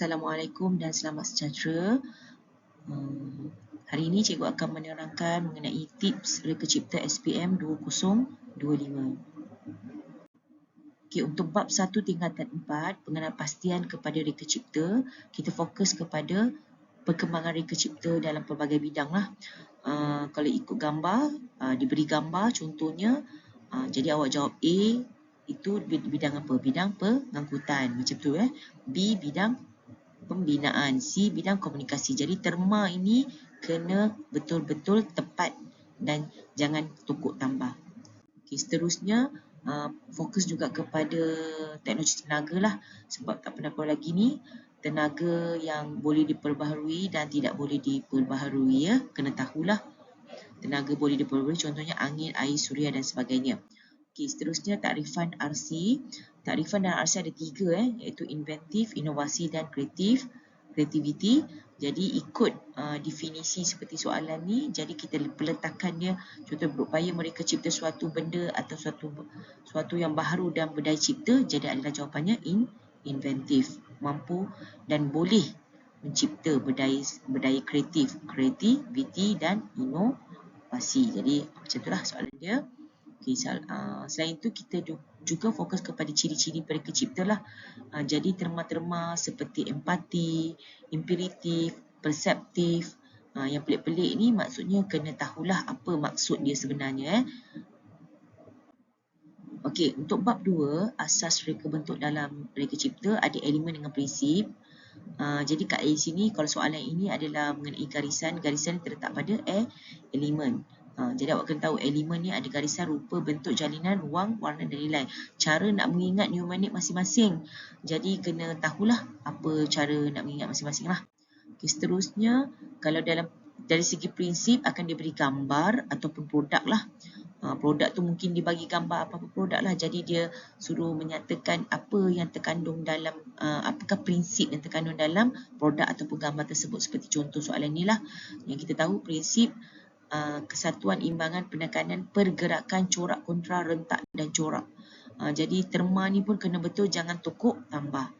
Assalamualaikum dan selamat sejahtera. Hmm, hari ini cikgu akan menerangkan mengenai tips reka cipta SPM 2025. Okay, untuk bab 1 tingkatan 4, pengenalan pastian kepada reka cipta, kita fokus kepada perkembangan reka cipta dalam pelbagai bidang lah. Uh, kalau ikut gambar, uh, diberi gambar contohnya, uh, jadi awak jawab A, itu bidang apa? Bidang pengangkutan. Macam tu eh. B bidang pembinaan. C bidang komunikasi. Jadi terma ini kena betul-betul tepat dan jangan tukuk tambah. Okay, seterusnya uh, fokus juga kepada teknologi tenaga lah. Sebab tak pernah tahu lagi ni tenaga yang boleh diperbaharui dan tidak boleh diperbaharui ya. Kena tahulah tenaga boleh diperbaharui contohnya angin, air, suria dan sebagainya. Okey, seterusnya takrifan RC. Takrifan dan RC ada tiga eh, iaitu inventif, inovasi dan kreatif. Kreativiti. Jadi ikut uh, definisi seperti soalan ni, jadi kita letakkan dia contoh berupaya mereka cipta suatu benda atau suatu suatu yang baru dan berdaya cipta, jadi adalah jawapannya in inventif, mampu dan boleh mencipta berdaya berdaya kreatif, kreativiti dan inovasi. Jadi macam itulah soalan dia. Okay, uh, selain itu kita juga fokus kepada ciri-ciri mereka cipta lah. Uh, jadi terma-terma seperti empati, imperatif, perseptif. Uh, yang pelik-pelik ni maksudnya kena tahulah apa maksud dia sebenarnya. Eh. Okey, untuk bab dua, asas reka bentuk dalam reka cipta ada elemen dengan prinsip. Uh, jadi kat sini kalau soalan ini adalah mengenai garisan, garisan terletak pada eh, elemen. Ha, jadi awak kena tahu elemen ni ada garisan rupa, bentuk jalinan, ruang, warna dan nilai. Cara nak mengingat mnemonic masing-masing. Jadi kena tahulah apa cara nak mengingat masing-masing lah. Okay, seterusnya, kalau dalam dari segi prinsip akan diberi gambar ataupun produk lah. Ha, produk tu mungkin dibagi gambar apa-apa produk lah. Jadi dia suruh menyatakan apa yang terkandung dalam, uh, apakah prinsip yang terkandung dalam produk ataupun gambar tersebut. Seperti contoh soalan ni lah. Yang kita tahu prinsip Uh, kesatuan imbangan penekanan pergerakan corak kontra rentak dan corak. Uh, jadi terma ni pun kena betul jangan tukuk tambah.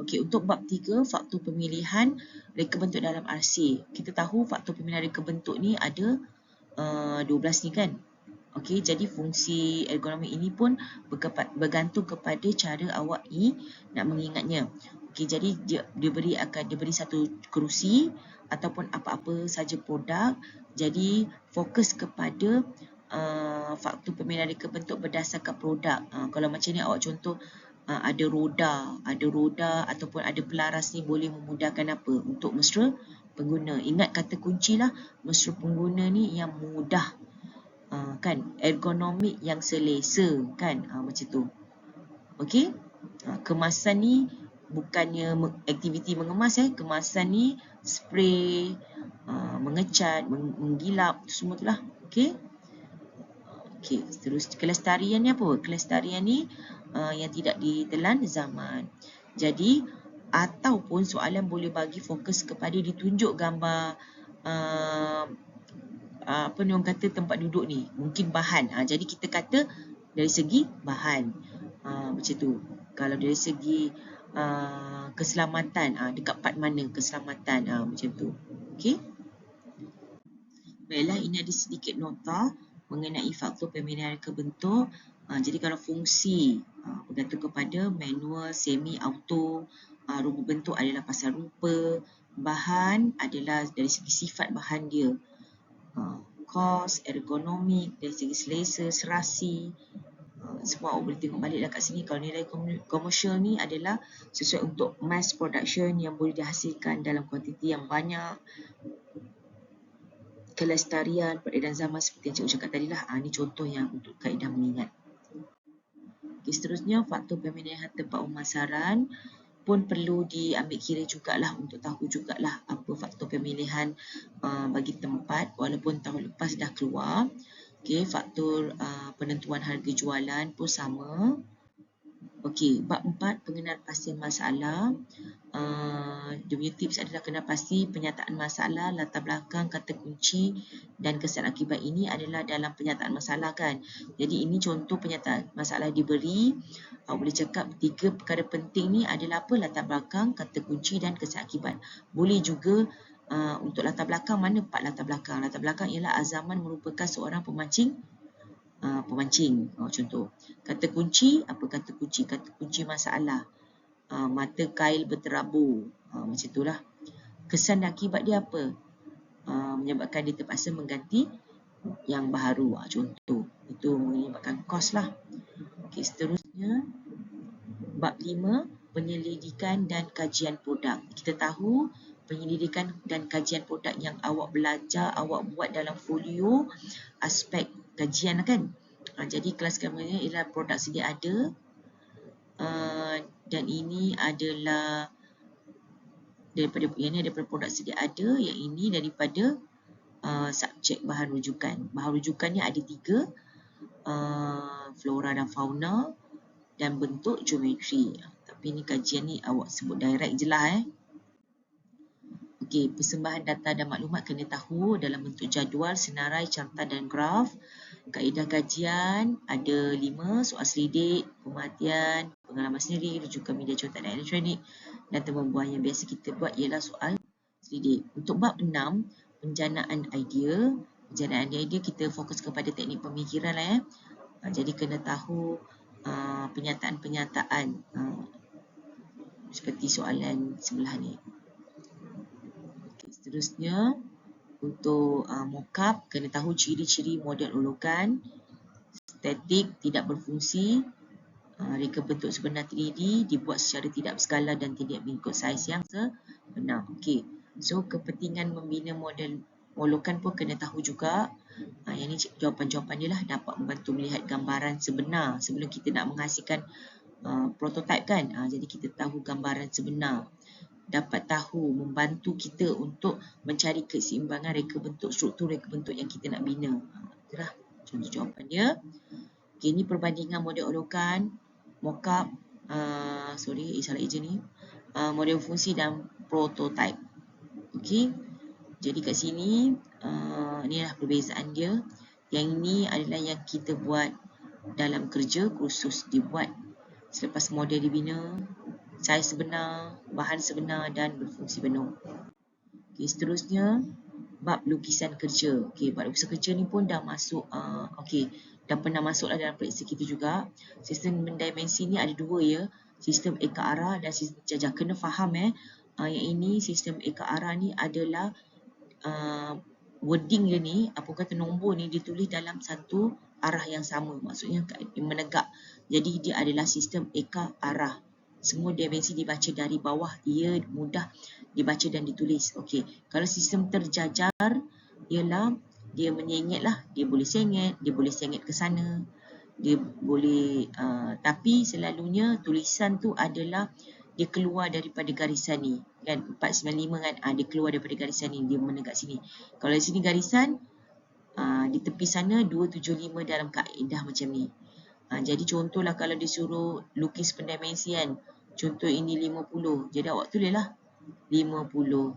Okey untuk bab 3 faktor pemilihan reka bentuk dalam RC. Kita tahu faktor pemilihan reka bentuk ni ada uh, 12 ni kan. Okey jadi fungsi ergonomi ini pun bergantung kepada cara awak ni nak mengingatnya. Okey jadi dia diberi akan diberi satu kerusi ataupun apa-apa saja produk jadi fokus kepada uh, faktor pemilihan reka bentuk berdasarkan produk. Uh, kalau macam ni awak contoh uh, ada roda, ada roda ataupun ada pelaras ni boleh memudahkan apa untuk mesra pengguna. Ingat kata kunci lah mesra pengguna ni yang mudah. Uh, kan ergonomik yang selesa kan uh, macam tu. Okey? Uh, kemasan ni bukannya aktiviti mengemas eh kemasan ni spray uh, mengecat menggilap semua tu lah. Okey? Okey terus kelestarian ni apa? Kelestarian ni uh, yang tidak ditelan zaman. Jadi ataupun soalan boleh bagi fokus kepada ditunjuk gambar uh, uh, apa ni orang kata tempat duduk ni. Mungkin bahan. Uh, jadi kita kata dari segi bahan. Uh, macam tu. Kalau dari segi uh, keselamatan. Uh, dekat part mana keselamatan uh, macam tu. Okey? Baiklah ini ada sedikit nota mengenai faktor pemilihan reka bentuk. Uh, jadi kalau fungsi uh, bergantung kepada manual semi auto uh, rupa bentuk adalah pasal rupa bahan adalah dari segi sifat bahan dia. Uh, kos ergonomik dari segi selesa serasi semua orang boleh tengok balik lah kat sini kalau nilai komersial ni adalah sesuai untuk mass production yang boleh dihasilkan dalam kuantiti yang banyak. Kelestarian peredaran zaman seperti yang cikgu cakap tadi lah. Ha, ni contoh yang untuk kaedah mengingat. Okay, seterusnya faktor pemilihan tempat pemasaran pun perlu diambil kira jugalah untuk tahu jugalah apa faktor pemilihan uh, bagi tempat walaupun tahun lepas dah keluar Okey, faktor uh, penentuan harga jualan pun sama. Okey, bab empat pengenalan pasti masalah. Uh, dia punya tips adalah kenal pasti penyataan masalah, latar belakang, kata kunci dan kesan akibat ini adalah dalam penyataan masalah kan. Jadi ini contoh penyataan masalah diberi. Uh, boleh cakap tiga perkara penting ni adalah apa? Latar belakang, kata kunci dan kesan akibat. Boleh juga uh, untuk latar belakang, mana? Empat latar belakang? Latar belakang ialah Azaman merupakan seorang pemancing. Uh, pemancing. Oh, contoh. Kata kunci apa kata kunci? Kata kunci masalah. Uh, mata kail berterabur uh, macam itulah. Kesan dan akibat dia apa? Uh, menyebabkan dia terpaksa mengganti yang baru. Uh, contoh. Itu menyebabkan kos lah. Okay, seterusnya. Bab lima penyelidikan dan kajian produk. Kita tahu penyelidikan dan kajian produk yang awak belajar, awak buat dalam folio aspek kajian kan. Uh, jadi kelas gambarnya ialah produk sedia ada uh, dan ini adalah daripada yang ini daripada produk sedia ada yang ini daripada uh, subjek bahan rujukan. Bahan rujukannya ada tiga uh, flora dan fauna dan bentuk geometri. Tapi ini kajian ni awak sebut direct je lah eh. Okey, persembahan data dan maklumat kena tahu dalam bentuk jadual, senarai, carta dan graf. Kaedah kajian ada lima, soal selidik, pemerhatian, pengalaman sendiri, rujukan media contoh dan elektronik dan temuan buah yang biasa kita buat ialah soal selidik. Untuk bab enam, penjanaan idea. Penjanaan idea kita fokus kepada teknik pemikiran lah ya. Jadi kena tahu uh, penyataan-penyataan uh, seperti soalan sebelah ni. Seterusnya, untuk uh, mockup, kena tahu ciri-ciri model ulukan, statik, tidak berfungsi, uh, reka bentuk sebenar 3D, dibuat secara tidak berskala dan tidak mengikut saiz yang sebenar. Okey, so kepentingan membina model ulukan pun kena tahu juga. Uh, yang ini jawapan-jawapan dia lah dapat membantu melihat gambaran sebenar sebelum kita nak menghasilkan uh, prototype kan. Uh, jadi kita tahu gambaran sebenar dapat tahu membantu kita untuk mencari keseimbangan reka bentuk struktur reka bentuk yang kita nak bina. Itulah contoh jawapan dia. Okay, ini perbandingan model olokan, mockup, uh, sorry, eh, salah ejen ni, uh, model fungsi dan prototype. Okay, jadi kat sini, uh, ni adalah perbezaan dia. Yang ini adalah yang kita buat dalam kerja khusus dibuat selepas model dibina saiz sebenar, bahan sebenar dan berfungsi penuh. Okay, seterusnya, bab lukisan kerja. Okay, bab lukisan kerja ni pun dah masuk, uh, okay, dah pernah masuklah dalam periksa kita juga. Sistem mendimensi ni ada dua ya, sistem eka arah dan sistem jajah. Kena faham eh, uh, yang ini sistem eka arah ni adalah uh, wording dia ni, apa kata nombor ni ditulis dalam satu arah yang sama. Maksudnya menegak. Jadi dia adalah sistem eka arah semua dimensi dibaca dari bawah ia mudah dibaca dan ditulis. Okey kalau sistem terjajar ialah dia menyengit lah. Dia boleh sengit dia boleh sengit ke sana. Dia boleh uh, tapi selalunya tulisan tu adalah dia keluar daripada garisan ni. Kan 495 kan? Uh, dia keluar daripada garisan ni dia menegak sini. Kalau di sini garisan uh, di tepi sana 275 dalam kaedah macam ni Ha, jadi contohlah kalau disuruh lukis pendimensian. Contoh ini 50. Jadi awak tulislah 50.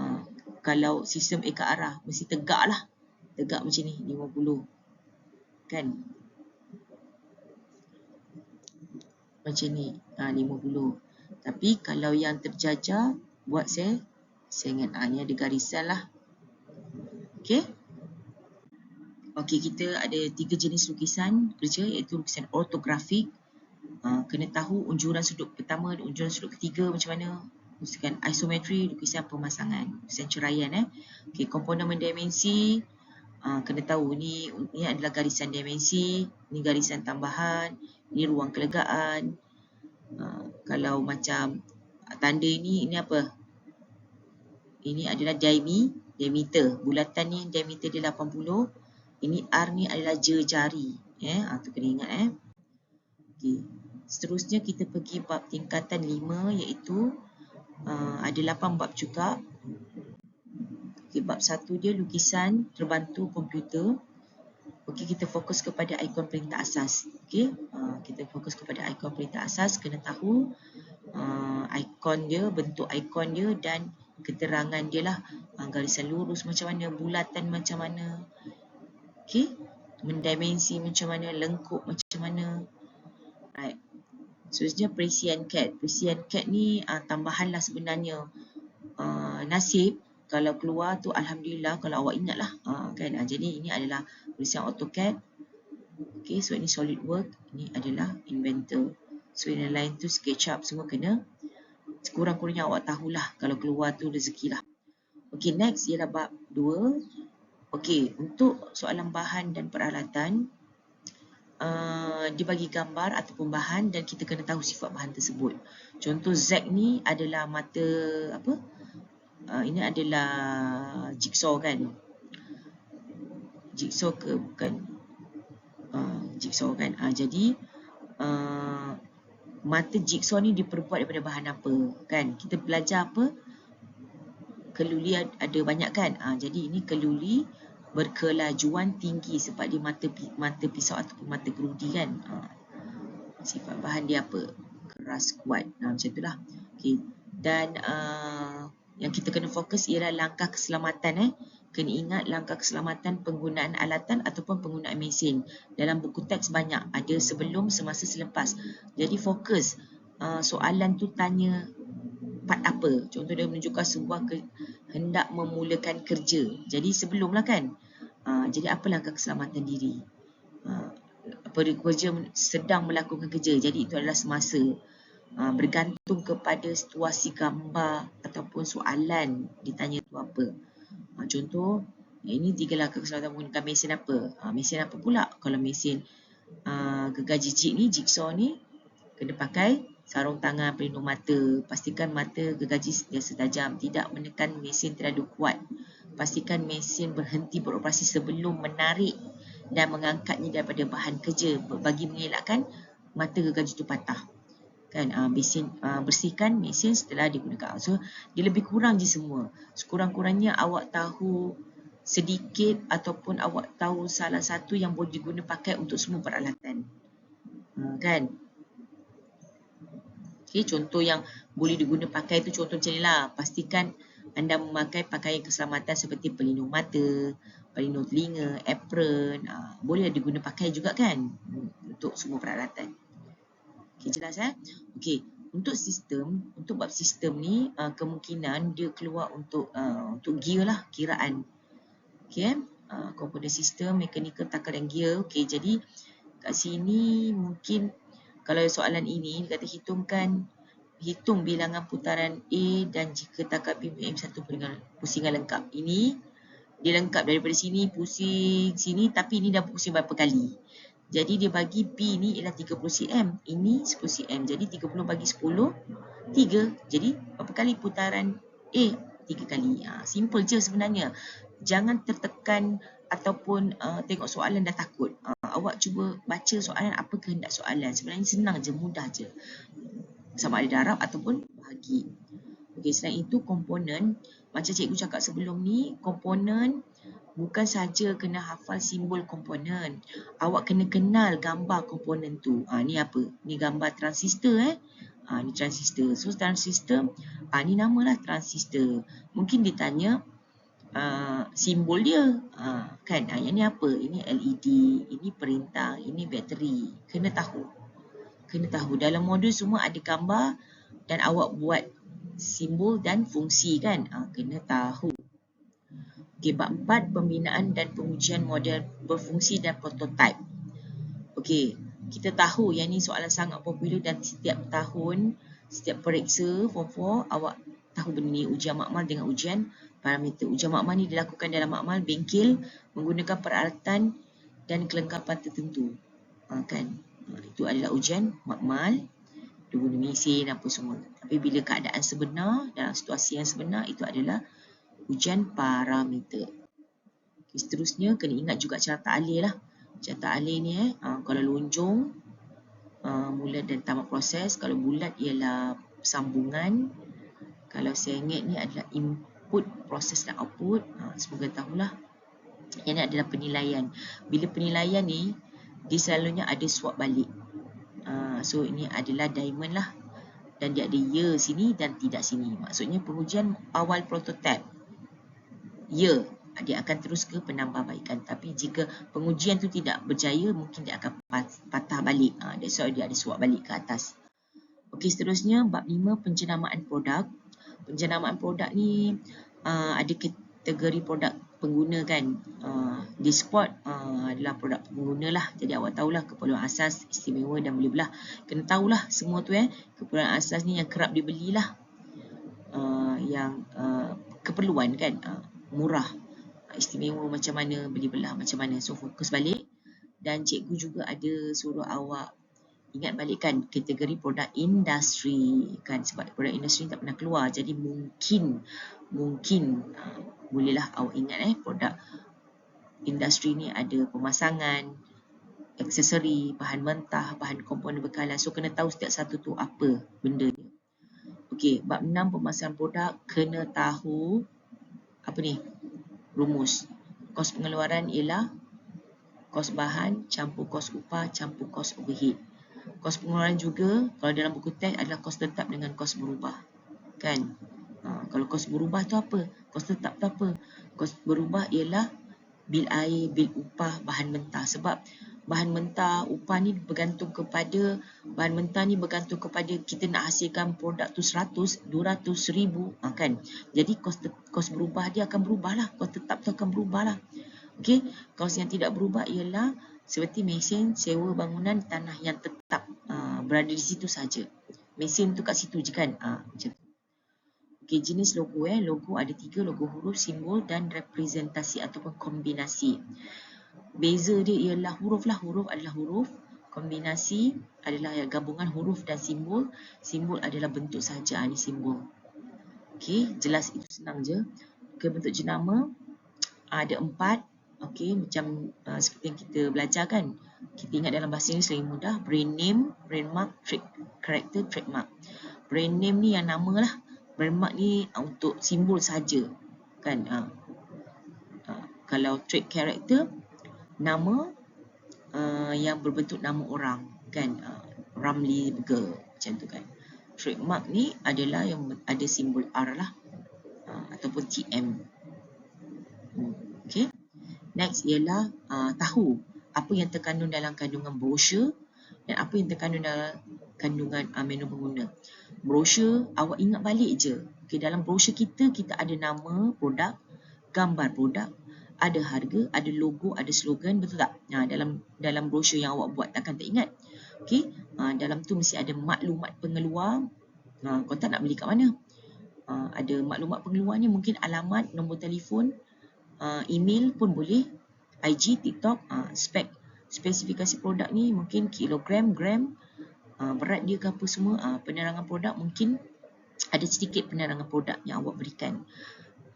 Ha, kalau sistem eka arah mesti tegak lah. Tegak macam ni 50. Kan? Macam ni. Ha, 50. Tapi kalau yang terjajar buat saya saya ingat ha, ni ada garisan lah. Okay. Okey, kita ada tiga jenis lukisan kerja iaitu lukisan ortografik. Uh, kena tahu unjuran sudut pertama dan unjuran sudut ketiga macam mana. Lukisan isometri, lukisan pemasangan, lukisan ceraian. Eh. Okey, komponen mendimensi. Uh, kena tahu ni, ni adalah garisan dimensi, ni garisan tambahan, ni ruang kelegaan. Uh, kalau macam tanda ini, ini apa? Ini adalah diami, diameter. Bulatan ni diameter dia 80. Ini R ni adalah jari. Eh, ha, tu kena ingat eh. Okey. Seterusnya kita pergi bab tingkatan 5 iaitu uh, ada 8 bab juga. Okey, bab 1 dia lukisan terbantu komputer. Okey, kita fokus kepada ikon perintah asas. Okey, uh, kita fokus kepada ikon perintah asas kena tahu uh, ikon dia, bentuk ikon dia dan keterangan dia lah uh, garisan lurus macam mana, bulatan macam mana. Okey, mendimensi macam mana, lengkup macam mana. Right. Seterusnya perisian CAD. Perisian CAD ni uh, tambahan lah sebenarnya uh, nasib kalau keluar tu Alhamdulillah kalau awak ingat lah uh, kan. Uh, jadi ini adalah perisian AutoCAD. Okay, so ini SolidWorks, ini adalah Inventor. So yang lain tu SketchUp semua kena sekurang-kurangnya awak tahulah kalau keluar tu rezeki lah. Okay, next ialah bab 2. Okay, untuk soalan bahan dan peralatan, uh, dibagi gambar ataupun bahan dan kita kena tahu sifat bahan tersebut. Contoh Z ni adalah mata apa? Uh, ini adalah jigsaw kan? Jigsaw ke bukan? uh, jigsaw kan. Uh, jadi uh, mata jigsaw ni diperbuat daripada bahan apa kan? Kita belajar apa? Keluli ada banyak kan? Uh, jadi ini keluli berkelajuan tinggi sebab dia mata mata pisau ataupun mata gerudi kan. Uh, sifat bahan dia apa? Keras kuat. Uh, macam itulah. Okay. Dan uh, yang kita kena fokus ialah langkah keselamatan eh kena ingat langkah keselamatan penggunaan alatan ataupun penggunaan mesin. Dalam buku teks banyak, ada sebelum, semasa, selepas. Jadi fokus uh, soalan tu tanya part apa. Contoh dia menunjukkan sebuah ke, hendak memulakan kerja. Jadi sebelumlah kan. Uh, jadi apa langkah keselamatan diri? Uh, pekerja sedang melakukan kerja. Jadi itu adalah semasa. Uh, bergantung kepada situasi gambar ataupun soalan ditanya tu apa. Ha, contoh, ini tiga langkah keselamatan menggunakan mesin apa? Ha, mesin apa pula? Kalau mesin uh, gergaji jig ni, jigsaw ni, kena pakai sarung tangan pelindung mata. Pastikan mata gergaji sentiasa tajam. Tidak menekan mesin terlalu kuat. Pastikan mesin berhenti beroperasi sebelum menarik dan mengangkatnya daripada bahan kerja bagi mengelakkan mata gergaji itu patah kan uh, mesin uh, bersihkan mesin setelah digunakan so dia lebih kurang je semua sekurang-kurangnya awak tahu sedikit ataupun awak tahu salah satu yang boleh digunakan pakai untuk semua peralatan uh, kan Okay, contoh yang boleh digunakan pakai itu contoh macam ni lah. Pastikan anda memakai pakaian keselamatan seperti pelindung mata, pelindung telinga, apron. Uh, boleh digunakan pakai juga kan untuk semua peralatan. Okay, jelas eh? Okay, untuk sistem, untuk bab sistem ni uh, kemungkinan dia keluar untuk uh, untuk gear lah, kiraan. Okay, uh, komponen sistem, mechanical, takal dan gear. Okay, jadi kat sini mungkin kalau soalan ini kata hitungkan hitung bilangan putaran A dan jika takal BBM satu pusingan lengkap. Ini dia lengkap daripada sini pusing sini tapi ini dah pusing berapa kali. Jadi dia bagi B ni ialah 30 cm. Ini 10 cm. Jadi 30 bagi 10, 3. Jadi berapa kali putaran A? 3 kali. Ha, simple je sebenarnya. Jangan tertekan ataupun uh, tengok soalan dah takut. Uh, awak cuba baca soalan apa kehendak soalan. Sebenarnya senang je, mudah je. Sama ada darab ataupun bahagi. Okey, selain itu komponen. Macam cikgu cakap sebelum ni, komponen bukan saja kena hafal simbol komponen. Awak kena kenal gambar komponen tu. Ha, ni apa? Ni gambar transistor eh. Ha, ni transistor. So transistor, ha, ni namalah transistor. Mungkin ditanya uh, simbol dia. Ha, kan? Ha, yang ni apa? Ini LED, ini perintah, ini bateri. Kena tahu. Kena tahu. Dalam modul semua ada gambar dan awak buat simbol dan fungsi kan? Ha, kena tahu. Okey, bab 4 pembinaan dan pengujian model berfungsi dan prototype. Okey, kita tahu yang ni soalan sangat popular dan setiap tahun, setiap periksa form 4, awak tahu benda ni ujian makmal dengan ujian parameter. Ujian makmal ni dilakukan dalam makmal bengkel menggunakan peralatan dan kelengkapan tertentu. Ha, kan? Itu adalah ujian makmal dia guna mesin apa semua. Tapi bila keadaan sebenar dalam situasi yang sebenar itu adalah ujian parameter. Seterusnya kena ingat juga carta alih lah. Carta alih ni eh, uh, kalau lonjong, uh, mula dan tamat proses. Kalau bulat ialah sambungan. Kalau sengit ni adalah input, proses dan output. Uh, semoga tahulah. Yang ni adalah penilaian. Bila penilaian ni, dia selalunya ada swap balik. Uh, so ini adalah diamond lah dan dia ada ya sini dan tidak sini. Maksudnya pengujian awal prototype ya dia akan terus ke penambahbaikan. Tapi jika pengujian tu tidak berjaya mungkin dia akan patah balik. Uh, that's why dia ada swap balik ke atas. Okey seterusnya bab 5 penjenamaan produk. Penjenamaan produk ni uh, ada kategori produk pengguna kan uh, di spot uh, adalah produk pengguna lah jadi awak tahulah keperluan asas istimewa dan boleh belah kena tahulah semua tu eh keperluan asas ni yang kerap dibeli lah uh, yang uh, keperluan kan uh, murah istimewa macam mana beli belah macam mana so fokus balik dan cikgu juga ada suruh awak ingat balik kan kategori produk industri kan sebab produk industri tak pernah keluar jadi mungkin mungkin uh, bolehlah awak ingat eh produk industri ni ada pemasangan aksesori, bahan mentah, bahan komponen bekalan. So kena tahu setiap satu tu apa benda dia. Okey, bab 6 pemasaran produk kena tahu apa ni? Rumus. Kos pengeluaran ialah kos bahan campur kos upah campur kos overhead. Kos pengeluaran juga kalau dalam buku teks adalah kos tetap dengan kos berubah. Kan? Ha, kalau kos berubah tu apa? Kos tetap tu apa? Kos berubah ialah bil air, bil upah, bahan mentah. Sebab bahan mentah, upah ni bergantung kepada, bahan mentah ni bergantung kepada kita nak hasilkan produk tu 100, 200, 1000. Ha, kan? Jadi kos, kos berubah dia akan berubah lah. Kos tetap tu akan berubah lah. Okay? Kos yang tidak berubah ialah seperti mesin, sewa bangunan, tanah yang tetap uh, berada di situ saja. Mesin tu kat situ je kan? Uh, macam tu. Okey, jenis logo eh. Logo ada tiga logo huruf, simbol dan representasi ataupun kombinasi. Beza dia ialah huruf lah. Huruf adalah huruf. Kombinasi adalah gabungan huruf dan simbol. Simbol adalah bentuk saja. Ini simbol. Okey, jelas itu senang je. Okey, bentuk jenama ada empat. Okey, macam uh, seperti yang kita belajar kan. Kita ingat dalam bahasa Inggeris lebih mudah. Brand name, brand mark, trick, character, trademark. Brand name ni yang nama lah bermak ni uh, untuk simbol saja kan uh, uh, kalau trait character nama uh, yang berbentuk nama orang kan? Uh, Ramli Burger macam tu kan? Trademark ni adalah yang ada simbol R lah. Uh, ataupun TM hmm, okay next ialah uh, tahu. Apa yang terkandung dalam kandungan brochure dan apa yang terkandung dalam kandungan uh, menu pengguna. Brosur awak ingat balik je. Okay, dalam brosur kita kita ada nama produk, gambar produk, ada harga, ada logo, ada slogan, betul tak? Nah, dalam dalam brosur yang awak buat takkan tak ingat. Okey, uh, dalam tu mesti ada maklumat pengeluar. Uh, kau tak nak beli kat mana? Uh, ada maklumat pengeluar ni mungkin alamat, nombor telefon, uh, email pun boleh. IG, TikTok, uh, spek spesifikasi produk ni mungkin kilogram, gram, uh, berat dia ke apa semua, uh, penerangan produk mungkin ada sedikit penerangan produk yang awak berikan.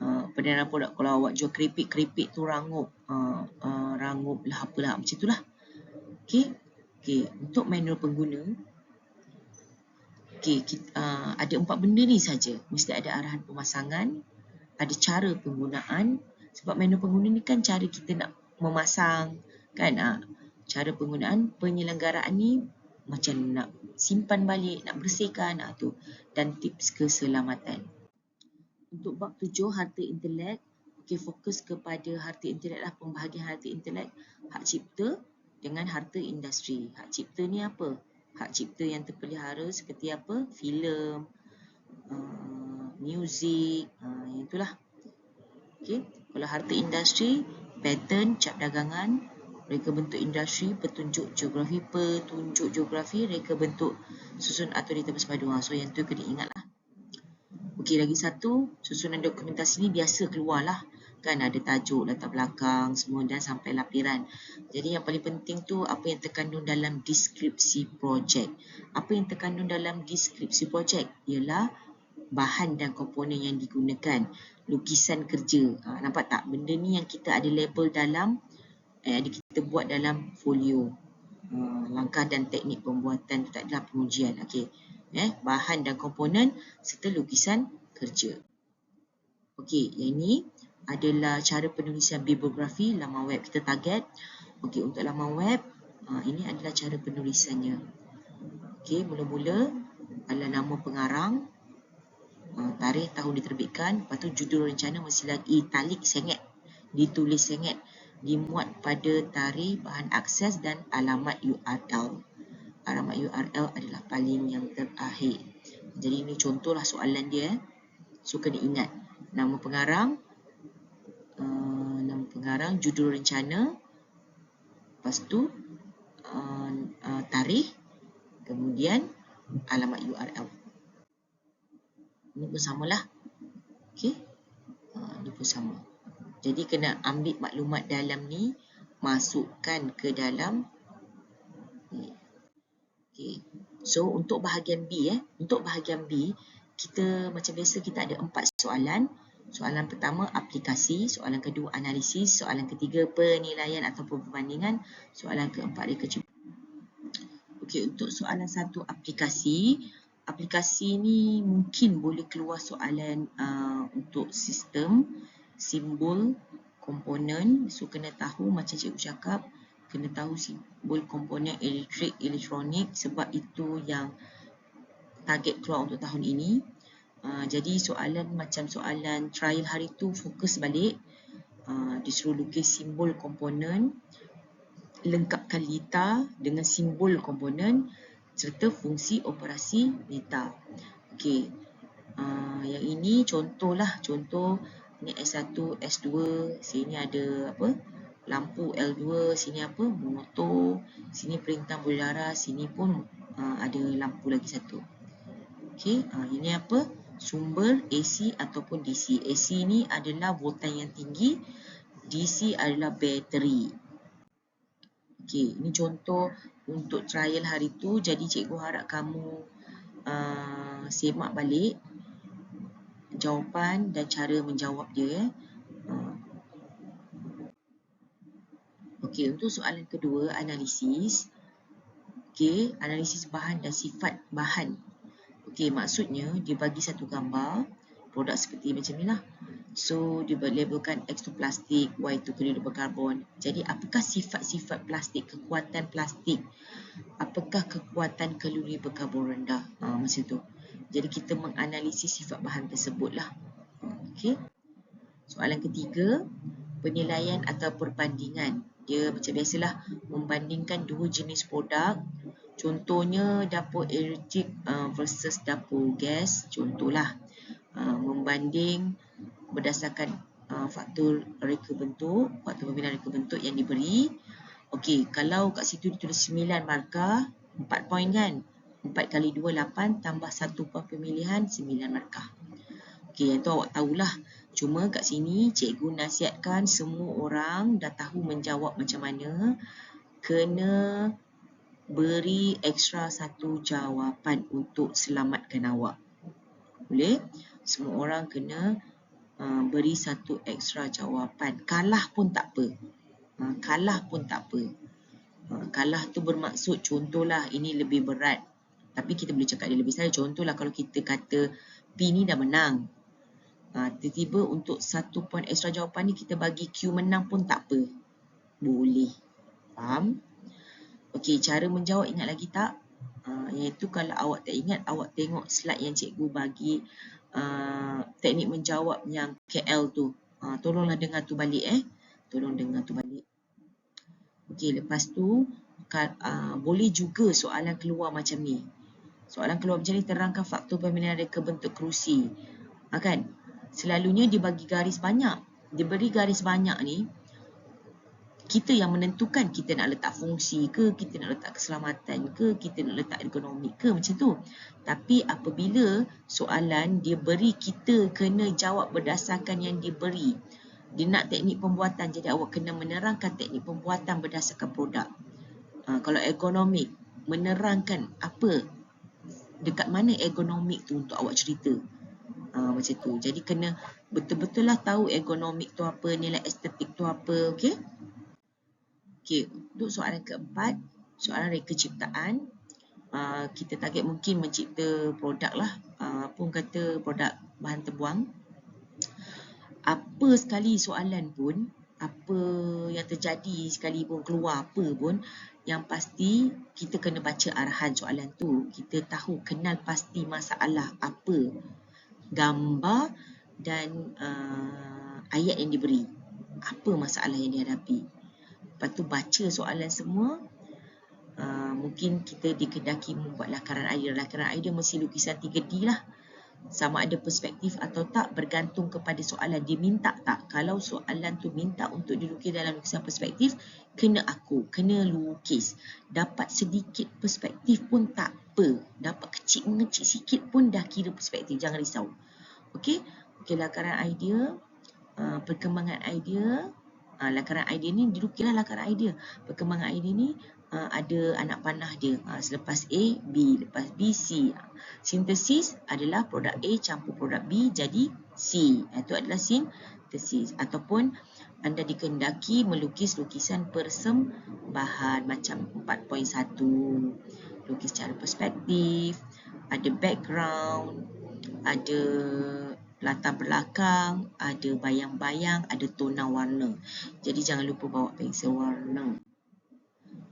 Uh, penerangan produk kalau awak jual keripik, keripik tu rangup, uh, uh, rangup lah apalah macam itulah. Okey. Okey, untuk manual pengguna Okey, kita, uh, ada empat benda ni saja. Mesti ada arahan pemasangan, ada cara penggunaan. Sebab manual pengguna ni kan cara kita nak memasang kan. Uh, cara penggunaan penyelenggaraan ni macam nak simpan balik, nak bersihkan ha, tu dan tips keselamatan. Untuk bab tujuh harta intelek, okay, fokus kepada harta intelek lah pembahagian harta intelek, hak cipta dengan harta industri. Hak cipta ni apa? Hak cipta yang terpelihara seperti apa? Filem, uh, muzik, uh, itulah. Okay. Kalau harta industri, pattern, cap dagangan, reka bentuk industri, petunjuk geografi, petunjuk geografi, reka bentuk susun atau bersepadu. Ha, so yang tu kena ingat lah. Okey, lagi satu, susunan dokumentasi ni biasa keluar lah. Kan ada tajuk, latar belakang, semua dan sampai lapiran. Jadi yang paling penting tu apa yang terkandung dalam deskripsi projek. Apa yang terkandung dalam deskripsi projek ialah bahan dan komponen yang digunakan. Lukisan kerja. Ha, nampak tak? Benda ni yang kita ada label dalam eh, kita buat dalam folio uh, langkah dan teknik pembuatan tak adalah pengujian okey eh bahan dan komponen serta lukisan kerja okey yang ini adalah cara penulisan bibliografi laman web kita target okey untuk laman web Uh, ini adalah cara penulisannya. Okey, mula-mula adalah nama pengarang, uh, tarikh tahun diterbitkan, lepas tu judul rencana mesti lagi italic sengit, ditulis sengit, dimuat pada tarikh, bahan akses dan alamat URL. Alamat URL adalah paling yang terakhir. Jadi ini contohlah soalan dia. So kena ingat nama pengarang, uh, nama pengarang, judul rencana, lepas tu uh, uh, tarikh, kemudian alamat URL. Ini pun samalah. Okey. Uh, ini pun sama. Jadi kena ambil maklumat dalam ni, masukkan ke dalam ni. Okey. So untuk bahagian B eh, untuk bahagian B kita macam biasa kita ada empat soalan. Soalan pertama aplikasi, soalan kedua analisis, soalan ketiga penilaian atau perbandingan, soalan keempat reka cipta. Okey, untuk soalan satu aplikasi, aplikasi ni mungkin boleh keluar soalan uh, untuk sistem, simbol, komponen. So kena tahu macam cikgu cakap, kena tahu simbol komponen elektrik, elektronik sebab itu yang target keluar untuk tahun ini. Uh, jadi soalan macam soalan trial hari tu fokus balik. Uh, disuruh lukis simbol komponen, lengkapkan lita dengan simbol komponen serta fungsi operasi lita. Okey. Uh, yang ini contohlah contoh ni S1, S2, sini ada apa? Lampu L2, sini apa? motor, sini perintah bola darah, sini pun uh, ada lampu lagi satu. Okey, uh, ini apa? sumber AC ataupun DC. AC ni adalah voltan yang tinggi, DC adalah bateri. Okey, ini contoh untuk trial hari tu. Jadi cikgu harap kamu uh, semak balik jawapan dan cara menjawab dia. Eh. Uh. Okey, untuk soalan kedua, analisis. Okey, analisis bahan dan sifat bahan. Okey, maksudnya dia bagi satu gambar produk seperti macam ni lah. So dia labelkan X tu plastik, Y tu keliri berkarbon. Jadi apakah sifat-sifat plastik, kekuatan plastik? Apakah kekuatan kalori berkarbon rendah? Ha, macam tu. Jadi kita menganalisis sifat bahan tersebut lah. Okay. Soalan ketiga, penilaian atau perbandingan. Dia macam biasalah membandingkan dua jenis produk. Contohnya dapur elektrik uh, versus dapur gas. Contohlah uh, membanding berdasarkan uh, faktor reka bentuk, faktor pembinaan reka bentuk yang diberi. Okey, kalau kat situ ditulis 9 markah, 4 poin kan? 4 kali 2, 8 tambah 1 poin pemilihan, 9 markah. Okey, yang tu awak tahulah. Cuma kat sini cikgu nasihatkan semua orang dah tahu menjawab macam mana. Kena beri ekstra satu jawapan untuk selamatkan awak. Boleh? Semua orang kena Uh, beri satu ekstra jawapan. Kalah pun tak apa. Uh, kalah pun tak apa. Uh, kalah tu bermaksud contohlah ini lebih berat. Tapi kita boleh cakap dia lebih saya. Contohlah kalau kita kata P ni dah menang. Tiba-tiba untuk satu poin ekstra jawapan ni kita bagi Q menang pun tak apa. Boleh. Faham? Okey, cara menjawab ingat lagi tak? Uh, iaitu kalau awak tak ingat, awak tengok slide yang cikgu bagi uh, teknik menjawab yang KL tu. Uh, tolonglah dengar tu balik eh. Tolong dengar tu balik. Okey, lepas tu uh, boleh juga soalan keluar macam ni. Soalan keluar macam ni terangkan faktor pemilihan reka bentuk kerusi. Ha, kan? Selalunya dia bagi garis banyak. Dia beri garis banyak ni kita yang menentukan kita nak letak fungsi ke, kita nak letak keselamatan ke, kita nak letak ekonomi ke macam tu. Tapi apabila soalan dia beri kita kena jawab berdasarkan yang diberi. Dia nak teknik pembuatan jadi awak kena menerangkan teknik pembuatan berdasarkan produk. Ha, kalau ekonomi menerangkan apa dekat mana ekonomi tu untuk awak cerita. Ha, macam tu. Jadi kena betul-betul lah tahu ekonomi tu apa, nilai estetik tu apa. Okay? Okey, untuk soalan keempat, soalan reka ciptaan. Uh, kita target mungkin mencipta produk lah. Uh, pun kata produk bahan terbuang. Apa sekali soalan pun, apa yang terjadi sekali pun keluar apa pun, yang pasti kita kena baca arahan soalan tu. Kita tahu kenal pasti masalah apa, gambar dan uh, ayat yang diberi. Apa masalah yang dihadapi. Lepas tu baca soalan semua. Uh, mungkin kita dikendaki membuat lakaran idea. Lakaran idea mesti lukisan 3D lah sama ada perspektif atau tak bergantung kepada soalan. Dia minta tak? Kalau soalan tu minta untuk dilukis dalam lukisan perspektif kena aku kena lukis. Dapat sedikit perspektif pun tak apa. Dapat kecil mengecil sikit pun dah kira perspektif. Jangan risau. Okey okey lakaran idea. Uh, perkembangan idea. Uh, lakaran idea ni dilukislah lakaran idea. Perkembangan idea ni uh, ada anak panah dia. Uh, selepas A B. Lepas B C. Uh, sintesis adalah produk A campur produk B jadi C. Itu adalah sintesis. Ataupun anda dikendaki melukis lukisan persembahan macam 4.1 lukis secara perspektif ada background ada latar belakang, ada bayang-bayang, ada tona warna. Jadi jangan lupa bawa pensel warna.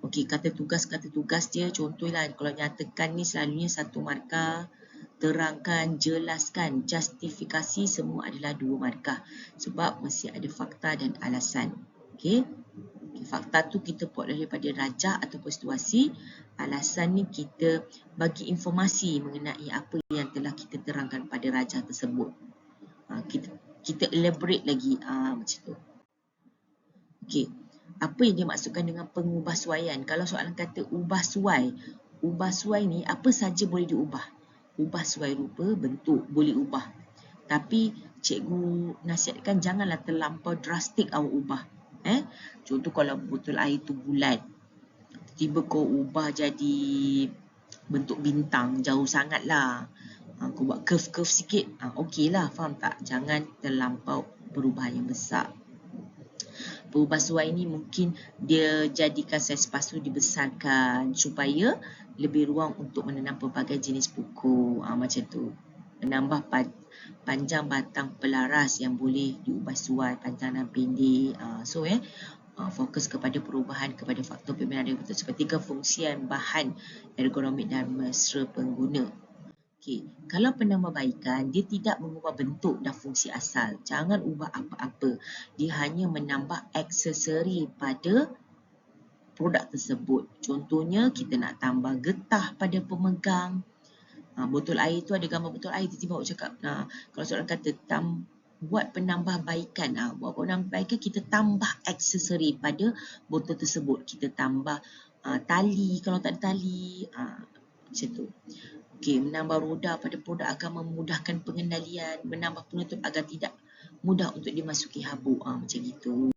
Okey, kata tugas, kata tugas dia contohlah kalau nyatakan ni selalunya satu markah, terangkan, jelaskan, justifikasi semua adalah dua markah. Sebab mesti ada fakta dan alasan. Okey. Okay, fakta tu kita buat daripada rajah atau situasi. Alasan ni kita bagi informasi mengenai apa yang telah kita terangkan pada rajah tersebut. Ha, kita kita elaborate lagi ha, macam tu. Okey apa yang dia maksudkan dengan pengubah suaian. Kalau soalan kata ubah suai, ubah suai ni apa saja boleh diubah. Ubah suai rupa, bentuk boleh ubah. Tapi cikgu nasihatkan janganlah terlampau drastik awak ubah. Eh? Contoh kalau botol air tu bulat, tiba kau ubah jadi bentuk bintang, jauh sangat lah. Ha, kau buat curve-curve sikit, ha, okey lah, faham tak? Jangan terlampau perubahan yang besar perubahan ini mungkin dia jadikan saiz pasu dibesarkan supaya lebih ruang untuk menanam pelbagai jenis pokok ha, macam tu. Menambah panjang batang pelaras yang boleh diubah suai panjang dan pendek. Ha, so eh ha, fokus kepada perubahan kepada faktor pembinaan yang betul seperti kefungsian bahan ergonomik dan mesra pengguna Okey, kalau penambahbaikan dia tidak mengubah bentuk dan fungsi asal. Jangan ubah apa-apa. Dia hanya menambah aksesori pada produk tersebut. Contohnya kita nak tambah getah pada pemegang. Ha, botol air tu ada gambar botol air tiba-tiba awak cakap nah, kalau seorang kata tam, buat penambahbaikan ha, buat penambahbaikan kita tambah aksesori pada botol tersebut kita tambah ha, tali kalau tak ada tali ha, macam tu Okey, menambah roda pada produk akan memudahkan pengendalian, menambah penutup agar tidak mudah untuk dimasuki habuk. Ah, macam gitu.